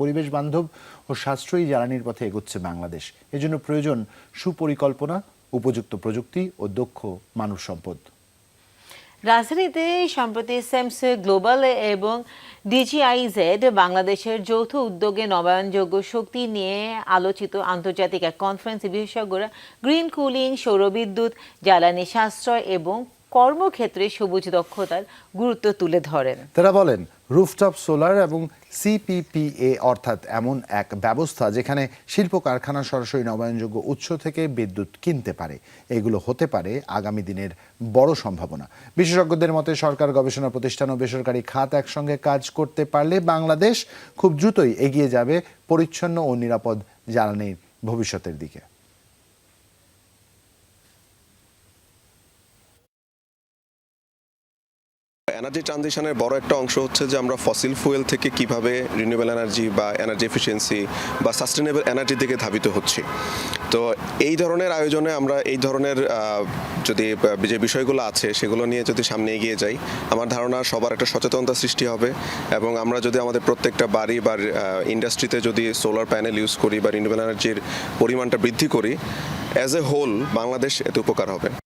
পরিবেশ বান্ধব ও সাশ্রয়ী জ্বালানির পথে এগোচ্ছে বাংলাদেশ। এজন্য প্রয়োজন সুপরিকল্পনা, উপযুক্ত প্রযুক্তি ও দক্ষ মানব সম্পদ। রাজধানীতে সম্প্রতি সেমস গ্লোবাল এবং ডিজিআইজেড বাংলাদেশের যৌথ উদ্যোগে নবায়নযোগ্য শক্তি নিয়ে আলোচিত আন্তর্জাতিক এক কনফারেন্সে বিশেষজ্ঞরা গ্রিন কুলিং সৌরবিদ্যুৎ, জ্বালানি সাশ্রয় এবং কর্মক্ষেত্রে সবুজ দক্ষতার গুরুত্ব তুলে ধরেন। তারা বলেন রুফটপ সোলার এবং সিপিপিএ অর্থাৎ এমন এক ব্যবস্থা যেখানে শিল্প কারখানা সরাসরি নবায়নযোগ্য উৎস থেকে বিদ্যুৎ কিনতে পারে। এগুলো হতে পারে আগামী দিনের বড় সম্ভাবনা। বিশেষজ্ঞদের মতে, সরকার গবেষণা প্রতিষ্ঠান ও বেসরকারি খাত একসঙ্গে কাজ করতে পারলে বাংলাদেশ খুব দ্রুতই এগিয়ে যাবে পরিচ্ছন্ন ও নিরাপদ জ্বালানির ভবিষ্যতের দিকে। এনার্জি ট্রানজিশনের বড় একটা অংশ হচ্ছে যে আমরা ফসিল ফুয়েল থেকে কীভাবে রিনিউয়েবল এনার্জি বা এনার্জি এফিসিয়েন্সি বা সাস্টেনেবল এনার্জির দিকে ধাবিত হচ্ছি। তো এই ধরনের আয়োজনে আমরা এই ধরনের যদি যে বিষয়গুলো আছে সেগুলো নিয়ে যদি সামনে এগিয়ে যাই, আমার ধারণা সবার একটা সচেতনতা সৃষ্টি হবে এবং আমরা যদি আমাদের প্রত্যেকটা বাড়ি বা ইন্ডাস্ট্রিতে যদি সোলার প্যানেল ইউজ করি বা রিনিউয়েবল এনার্জির পরিমাণটা বৃদ্ধি করি অ্যাজ এ হোল বাংলাদেশ এতে উপকার হবে।